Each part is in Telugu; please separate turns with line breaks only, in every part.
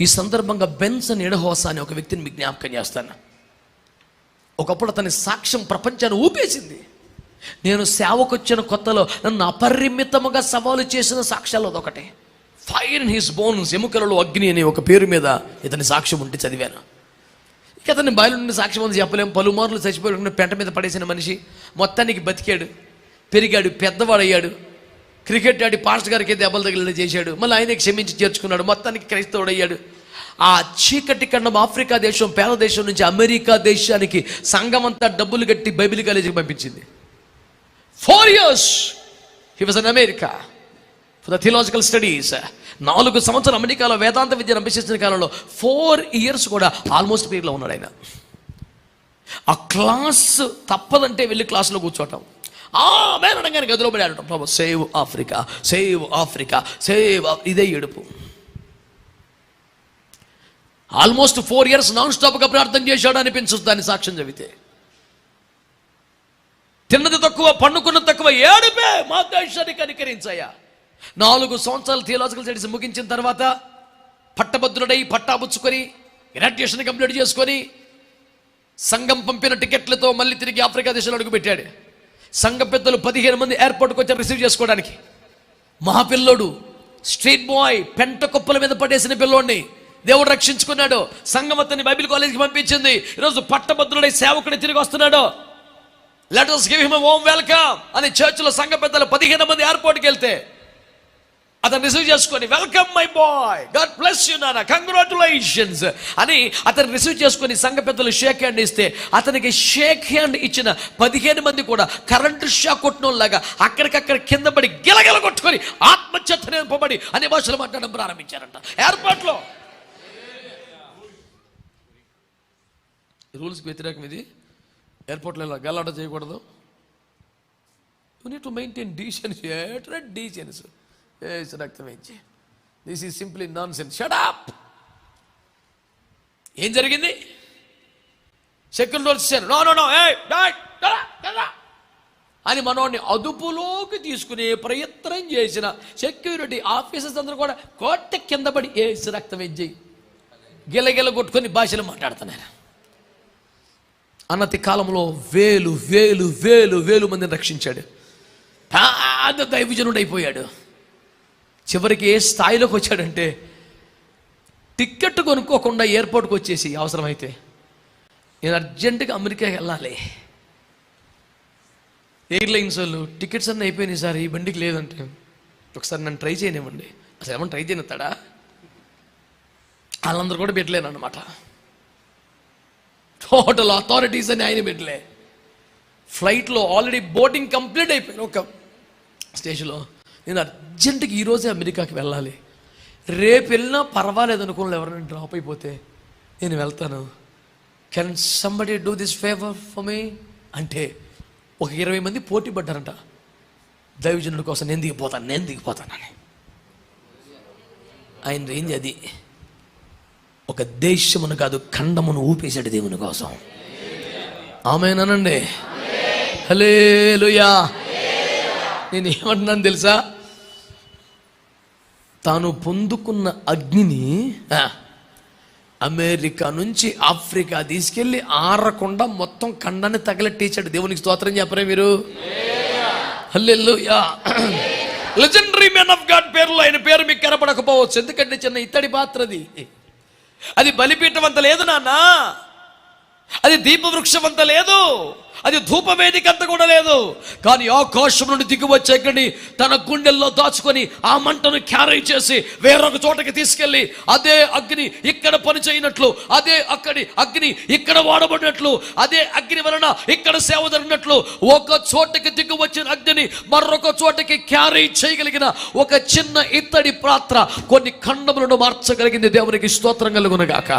ఈ సందర్భంగా బెన్సన్ ఎడహోసా అనే ఒక వ్యక్తిని మీకు జ్ఞాపకం చేస్తాను. ఒకప్పుడు అతని సాక్ష్యం ప్రపంచాన్ని ఊపేసింది. నేను సేవకొచ్చిన కొత్తలో నన్ను అపరిమితముగా సవాలు చేసిన సాక్ష్యాలు అదొకటి. ఫైర్ ఇన్ హిస్ బోన్స్ ఎముకలలో అగ్ని అనే ఒక పేరు మీద ఇతని సాక్ష్యం ఉంటే చదివాను. ఇక అతని బయలు సాక్ష్యం ఉంది చెప్పలేము పలుమార్లు చచ్చిపోయి పెంట మీద పడేసిన మనిషి మొత్తానికి బతికాడు. పెరిగాడు పెద్దవాడయ్యాడు. క్రికెట్ ఆడి పాస్టర్ గారికి దెబ్బలు తగిలిన చేశాడు. మళ్ళీ ఆయనే క్షమించి చేర్చుకున్నాడు. మొత్తానికి క్రైస్తవుడయ్యాడు. ఆ చీకటి ఖండం ఆఫ్రికా దేశం పేద దేశం నుంచి అమెరికా దేశానికి సంఘం అంతా డబ్బులు కట్టి బైబిల్ కాలేజీకి పంపించింది. Four years he was in America for the theological studies నాలుగు సంవత్సరాలు అమెరికాలో వేదాంత విద్యను అభ్యసించిన కాలంలో ఫోర్ ఇయర్స్ కూడా ఆల్మోస్ట్ పీరియడ్లో ఉన్నాడు ఆయన. ఆ క్లాస్ తప్పదంటే వెళ్ళి క్లాస్లో కూర్చోవటం ఆ అనగానే గదిలో పడి ఆడటం. ప్రభు save Africa save Africa save ఇదే ఏడుపు. ఆల్మోస్ట్ ఫోర్ ఇయర్స్ నాన్ స్టాప్గా ప్రార్థన చేశాడు అనిపించదు దాన్ని సాక్ష్యం చెబితే. తిన్నది తక్కువ పండుకున్న తక్కువ ఏడుపే మా దేశాన్ని కనికరించాయా నాలుగు సంవత్సరాలు థియలాజికల్ స్టడీస్ ముగించిన తర్వాత పట్టభద్రుడై పట్టాపుచ్చుకొని గ్రాడ్యుయేషన్ కంప్లీట్ చేసుకొని సంఘం పంపిన టికెట్లతో మళ్ళీ తిరిగి ఆఫ్రికా దేశంలో అడుగుపెట్టాడు. సంఘ పెద్దలు పదిహేను మంది ఎయిర్పోర్ట్కి వచ్చారు రిసీవ్ చేసుకోవడానికి. మహా పిల్లోడు స్ట్రీట్ బాయ్ పెంట కుప్పల మీద పడేసిన పిల్లోడిని దేవుడు రక్షించుకున్నాడు. సంఘం అతన్ని బైబిల్ కాలేజీకి పంపించింది. ఈరోజు పట్టభద్రుడై సేవకుని తిరిగి వస్తున్నాడు. Letters give him warm welcome అని చర్చిలో సంఘ పెద్దలు పదిహేను మంది ఎయిర్పోర్ట్కి వెళ్తే అతను రిసీవ్ చేసుకొని welcome my boy God bless you నాన్న కంగ్రాచులేషన్స్ అని అతను రిసీవ్ చేసుకొని సంఘ పెద్దలు షేక్ హ్యాండ్ ఇస్తే అతనికి షేక్ హ్యాండ్ ఇచ్చిన పదిహేను మంది కూడా కరెంటు షాక్ కొట్టినోళ్ళగా అక్కడికక్కడ కింద పడి గిలగిల కొట్టుకొని ఆత్మహత్య నింపబడి అనే భాషలు మాట్లాడడం ప్రారంభించారంట. ఎయిర్పోర్ట్లో రూల్స్కి వ్యతిరేకం ఇది. ఎయిర్పోర్ట్లో ఇలా గల్లాట చేయకూడదు. You need to maintain decency ఎట్రా డీసెన్స్ ఏసు రక్తం ఇచ్చి this is simply nonsense shut up ఏం జరిగింది సెక్యూరిటీ వచ్చారు నో నో నో అని మనోడిని అదుపులోకి తీసుకునే ప్రయత్నం చేసిన సెక్యూరిటీ ఆఫీసర్స్ అందరూ కూడా కోట కింద పడి ఏసు రక్తం ఇచ్చేయి గిలగిల కొట్టుకొని భాషలు మాట్లాడుతున్నారు. అన్నతి కాలంలో వేలు వేలు వేలు వేలు మందిని రక్షించాడు. పెద్ద దైవజనుడు అయిపోయాడు చివరికి ఏ స్థాయిలోకి వచ్చాడంటే టిక్కెట్ కొనుక్కోకుండా ఎయిర్పోర్ట్కి వచ్చేసి అవసరమైతే నేను అర్జెంటుగా అమెరికాకి వెళ్ళాలి. ఎయిర్లైన్స్ వాళ్ళు టికెట్స్ అన్నీ అయిపోయినాయి సార్ ఈ బండికి లేదంటే ఒకసారి నన్ను ట్రై చేయనివ్వండి. అసలు ఏమన్నా ట్రై చేయనిస్తాడా? వాళ్ళందరూ కూడా పెట్టలేను అనమాట టోటల్ అథారిటీస్ అని ఆయన పెట్టలే. ఫ్లైట్లో ఆల్రెడీ బోటింగ్ కంప్లీట్ అయిపోయింది ఒక స్టేషన్లో నేను అర్జెంటుగా ఈరోజే అమెరికాకి వెళ్ళాలి. రేపు వెళ్ళినా పర్వాలేదు అనుకోని ఎవరైనా డ్రాప్ అయిపోతే నేను వెళ్తాను. Can somebody do this favour for me అంటే ఒక ఇరవై మంది పోటీ పడ్డారంట. దైవజనుడి కోసం నేను దిగిపోతాను నేను దిగిపోతానని ఆయన రేంజ్ అది? ఒక దేశమును కాదు ఖండమును ఊపేశాడు దేవుని కోసం. ఆమెనండి హలేలుయా నేను ఏమంటున్నాను తెలుసా? తాను పొందుకున్న అగ్నిని అమెరికా నుంచి ఆఫ్రికా తీసుకెళ్ళి ఆరకుండా మొత్తం కండాన్ని తగలెట్టేశాడు. దేవునికి స్తోత్రం చెప్పరే మీరు? లెజెండరీ మ్యాన్ ఆఫ్ గాడ్ పేరులో ఆయన పేరు మీకు కనపడకపోవచ్చు. ఎందుకంటే చిన్న ఇత్తడి పాత్రది అది బలిపీఠం అంత లేదు నాన్న. అది దీపవృక్షం అంత లేదు. అది ధూపవేదిక అంత కూడా లేదు. కానీ ఆకాశం నుండి దిగువచ్చే అగ్ని తన గుండెల్లో దాచుకొని ఆ మంటను క్యారీ చేసి వేరొక చోటకి తీసుకెళ్ళి అదే అగ్ని ఇక్కడ పని చేయనట్లు అదే అక్కడి అగ్ని ఇక్కడ వాడబడినట్లు అదే అగ్ని వలన ఇక్కడ సేవ జరిగినట్లు ఒక చోటకి దిగువచ్చిన అగ్నిని మరొక చోటకి క్యారీ చేయగలిగిన ఒక చిన్న ఇత్తడి పాత్ర కొన్ని ఖండములను మార్చగలిగింది దేవునికి స్తోత్రం కలుగునగాక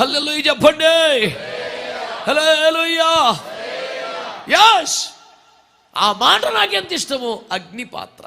హల్లెలూయా చెప్పండి. హల్లెలూయా. యాష్ ఆ మాట నాకెంత ఇష్టము అగ్ని పాత్ర